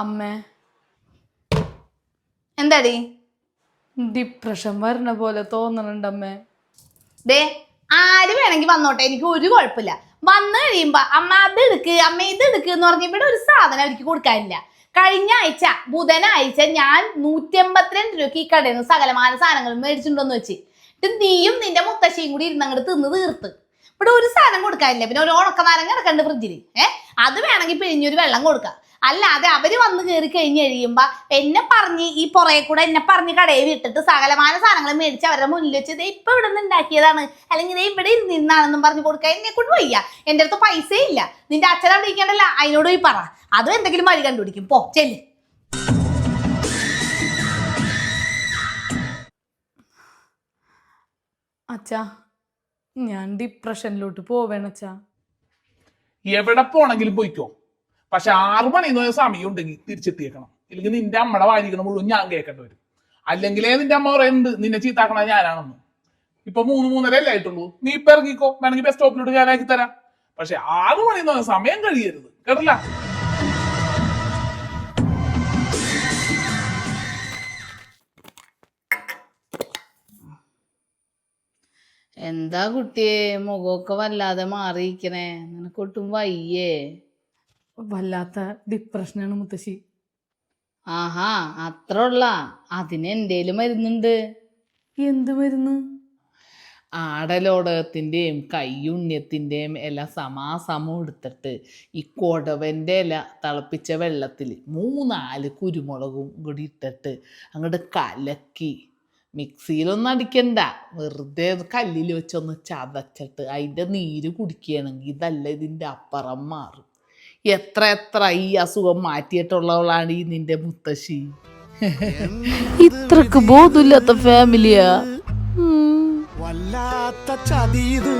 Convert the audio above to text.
അമ്മേ. എന്താടി? ഡിപ്രഷൻ വരണ പോലെ തോന്നണുണ്ട് അമ്മേ. ദേ ആര് വേണമെങ്കിൽ വന്നോട്ടെ? എനിക്ക് ഒരു കുഴപ്പമില്ല. വന്നു കഴിയുമ്പോ അമ്മ അത് എടുക്ക് അമ്മ ഇത് എടുക്ക് എന്ന് പറഞ്ഞ ഇവിടെ ഒരു സാധനം എനിക്ക് കൊടുക്കാനില്ല. കഴിഞ്ഞ ആഴ്ച ബുധനാഴ്ച ഞാൻ നൂറ്റി എൺപത്തിരണ്ട് രൂപക്ക് ഈ കടയിൽ നിന്ന് സകലമാന സാധനങ്ങൾ മേടിച്ചിട്ടുണ്ടെന്ന് വെച്ച്. ഇത് നീയും നിന്റെ മുത്തശ്ശിയും കൂടി ഇരുന്ന് അങ്ങോട്ട് തിന്ന് തീർത്ത്. ഇവിടെ ഒരു സാധനം കൊടുക്കാനില്ല. പിന്നെ ഒരു ഉണക്ക നാരങ്ങ കിടക്കണ്ട് ഫ്രിഡ്ജിൽ ഏഹ് അത് വേണമെങ്കിൽ പിഴിഞ്ഞൊരു വെള്ളം കൊടുക്കാം. അല്ലാതെ അവർ വന്ന് കയറി കഴിഞ്ഞ് കഴിയുമ്പോ എന്നെ പറഞ്ഞ് ഈ പുറകെ കൂടെ എന്നെ പറഞ്ഞ് കടയിൽ വിട്ടിട്ട് സകലമായ സാധനങ്ങൾ മേടിച്ച് അവരുടെ മുന്നിൽ വെച്ച് ദേ ഇപ്പൊ ഇവിടെ നിന്ന് ഉണ്ടാക്കിയതാണ്. അല്ലെങ്കിൽ ദേ ഇവിടെ ഇരുന്നാണെന്നും പറഞ്ഞ് കൊടുക്കാൻ എന്നെ കൊണ്ട് വയ്യ. എന്റെ അടുത്ത് പൈസ ഇല്ല. നിന്റെ അച്ഛനെ വിളിക്കണ്ടല്ല അതിനോട് പോയി പറ. അതും എന്തെങ്കിലും വഴി കണ്ടുപിടിക്കും. പോ ചെല്ല്. അച്ഛാ ഞാൻ ഡിപ്രഷനിലോട്ട് പോവേണച്ചാ എവിടെ പോണെങ്കിലും പോയിക്കോ. പക്ഷെ ആറു മണി എന്ന് പറയുന്ന സമയം ഉണ്ടെങ്കിൽ തിരിച്ചെത്തിയേക്കണം. ഇല്ലെങ്കിൽ നിന്റെ അമ്മയുടെ വായിരിക്കണം മുഴുവൻ ഞാൻ കേൾക്കേണ്ടി വരും. അല്ലെങ്കിലേ നിന്റെ അമ്മ പറയുന്നുണ്ട് നിന്നെ ചീത്താക്കണ ഞാനാണെന്ന്. ഇപ്പൊ മൂന്ന് മൂന്നര അല്ലേ ആയിട്ടുള്ളൂ? നീ ഇപ്പൊ ഇറങ്ങിക്കോ. വേണമെങ്കിൽ ബസ് സ്റ്റോപ്പിലോട്ട് ഞാനാക്കി തരാം. പക്ഷെ ആറു മണി എന്ന് പറയുന്ന സമയം കഴിയരുത്. കേട്ടില്ല? എന്താ കുട്ടിയെ? മുഖമൊക്കെ വല്ലാതെ മാറിയിരിക്കണേ. നിനക്കൊട്ടും വയ്യേ. വല്ലാത്ത ഡിപ്രഷനാണ് മുത്തശ്ശി. ആഹാ അത്ര ഉള്ള അതിന് എന്തേലും മരുന്നുണ്ട്? എന്ത് മരുന്ന്? ആടലോടകത്തിന്റെയും കയ്യുണ്യത്തിന്റെയും ഇല സമാസമം എടുത്തിട്ട് ഈ കൊടവന്റെ ഇല തിളപ്പിച്ച വെള്ളത്തിൽ മൂന്നാൽ കുരുമുളകും കൂടി ഇട്ടിട്ട് അങ്ങോട്ട് കലക്കി. മിക്സിയിലൊന്നും അടിക്കണ്ട. വെറുതെ കല്ലിൽ വെച്ചൊന്ന് ചതച്ചിട്ട് അതിന്റെ നീര് കുടിക്കുകയാണെങ്കിൽ ഇതല്ല ഇതിന്റെ അപ്പുറം മാറും. എത്ര എത്ര ഈ അസുഖം മാറ്റിയിട്ടുള്ളവളാണ് ഈ നിന്റെ മുത്തശ്ശി. ഇത്രക്ക് ബോധമില്ലാത്ത ഫാമിലിയാ വല്ലാത്ത ചതിയത്.